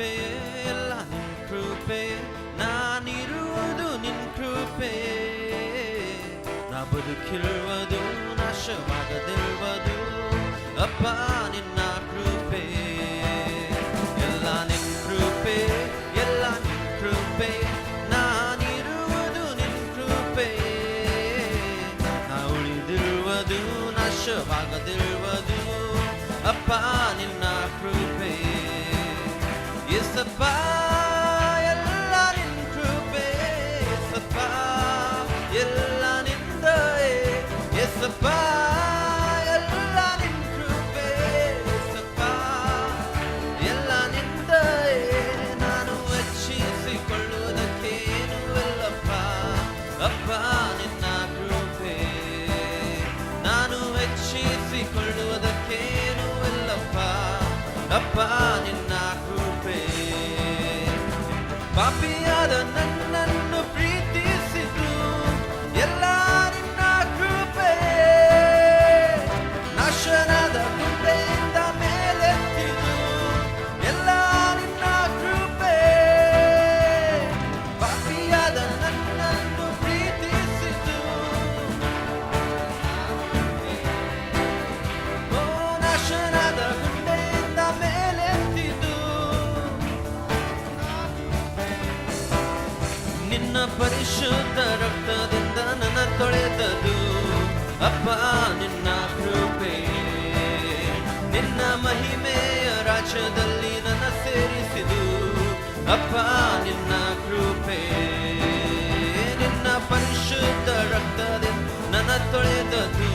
ಕೃಪೆ ಎಲ್ಲ ನಿನ್ ಕೃಪೆ, ನಾನಿರುವುದು ನಿನ್ ಕೃಪೆ. ನಾ ಬದುಕಿರುವುದು, ನಾಶವಾಗದಿರುವುದು, ಅಪ್ಪ ನಿನ್ನ ಕೃಪೆ. ಎಲ್ಲ ನಿನ್ ಕೃಪೆ, ಎಲ್ಲ ನಿನ್ ಕೃಪೆ, ನಾನಿರುವುದು ನಿನ್ ಕೃಪೆ. ನಾ ಉಳಿದಿರುವುದು ನಾಶವಾಗದಿರುವುದು ಅಪ್ಪ ನಿನ್ನ ಕೃಪೆ ಪಾಪಿಯಾದ ನನ್ನನ್ನು ಪರಿಶುದ್ಧ ರಕ್ತದಿಂದ ನನ್ನ ತೊಳೆದದು. ಅಪ್ಪ, ನಿನ್ನ ಕೃಪೆ. ನಿನ್ನ ಮಹಿಮೆಯ ರಾಜ್ಯದಲ್ಲಿ ನನ್ನ ಸೇರಿಸಿದು. ಅಪ್ಪ, ನಿನ್ನ ಕೃಪೆ. ನಿನ್ನ ಪರಿಶುದ್ಧ ರಕ್ತದಿಂದ ನನ್ನ ತೊಳೆದದು.